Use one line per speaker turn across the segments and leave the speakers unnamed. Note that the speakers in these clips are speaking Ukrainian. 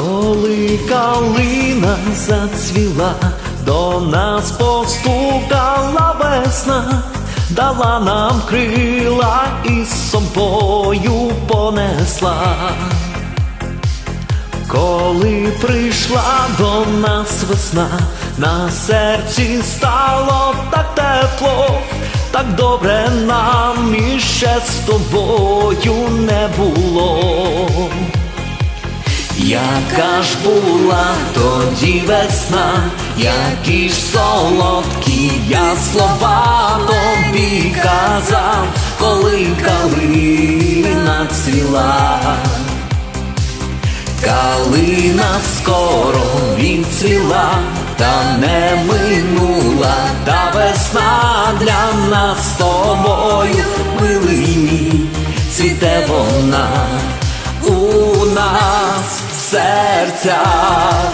Коли калина зацвіла, до нас постукала весна, дала нам крила і з собою понесла. Коли прийшла до нас весна, на серці стало так тепло, так добре нам іще з тобою не було. Яка ж була тоді весна, які ж солодкі я слова тобі казав, коли калина цвіла. Калина скоро відцвіла, та не минула та весна для нас з тобою, милий мій, цвіте вона у нас в серцях.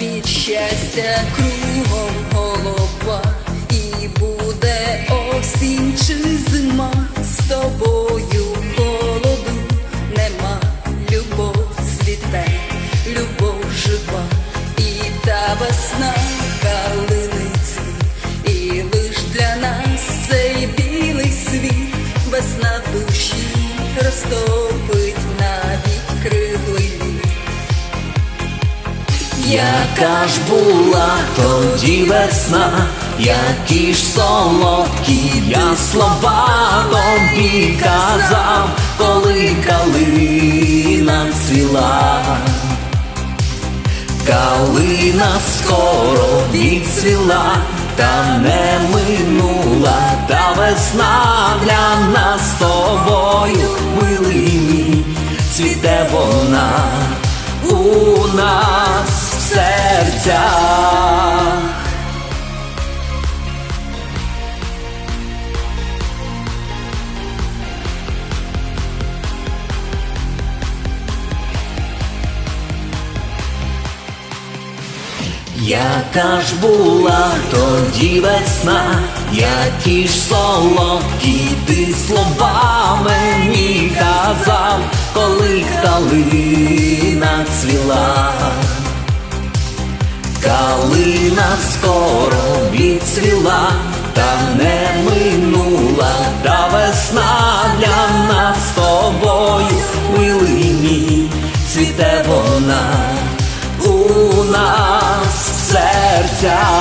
від щастя кругом голова, і буде осінь чи зима весна калиниці, і лиш для нас цей білий світ, весна душі розтопить навіть лід.
Яка ж була тоді весна, які ж солодкі я слова тобі казав, коли калина цвіла. Калина скоро відцвіла, та не минула та весна для нас з тобою, милий мій, цвіте вона у нас в серцях. Яка ж була тоді весна, які ж солодкі ти слова мені казав, коли калина цвіла. Калина скоро відцвіла, та не минула та весна для нас тобою, милий мій, цвіте вона у нас в серцях.